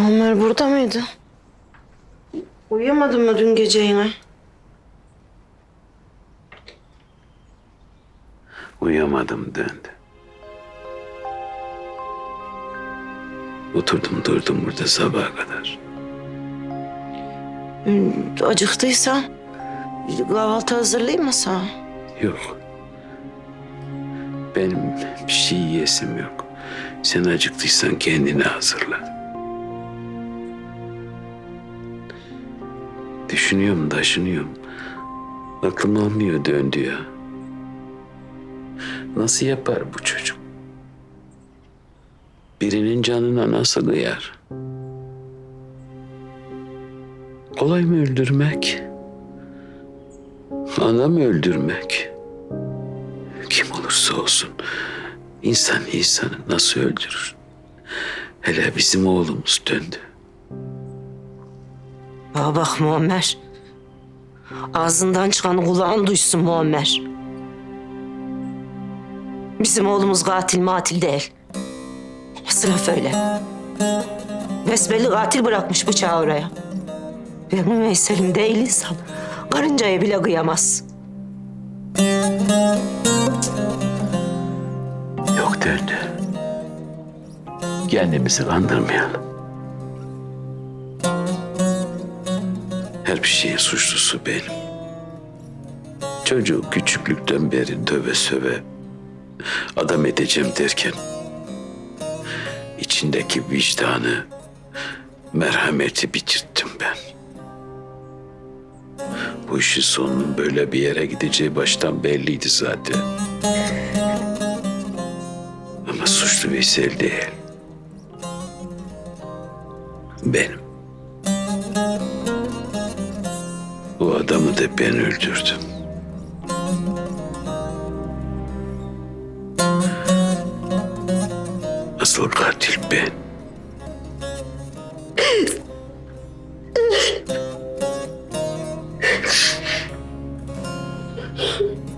Muammer burada mıydı? Uyuyamadın mı dün gece yine? Uyuyamadım döndü. Oturdum durdum burada sabaha kadar. Ee, Acıktıysan kahvaltı hazırlayayım mı sana? Yok. Benim bir şey yiyesim yok. Sen acıktıysan kendini hazırla. Düşünüyorum, taşınıyorum. Aklım almıyor döndü ya. Nasıl yapar bu çocuk? Birinin canına nasıl kıyar? Kolay mı öldürmek? Anam öldürmek. Kim olursa olsun insan insanı nasıl öldürür? Hele bizim oğlumuz döndü. Bana bak Muammer. Ağzından çıkanı kulağın duysun Muammer. Bizim oğlumuz katil matil değil. Sıraf öyle. Besbelli katil bırakmış bıçağı oraya. Benim Veysel'im değil insan. Karıncaya bile kıyamaz. Yok döndü. Kendimizi kandırmayalım. Her bir şeyin suçlusu benim. Çocuğu küçüklükten beri döve söve adam edeceğim derken içindeki vicdanı, merhameti bitirttim ben. Bu işin sonunun böyle bir yere gideceği baştan belliydi zaten. Ama suçlu Veysel değil. Benim. Bu adamı da ben öldürdüm. Asıl katil ben.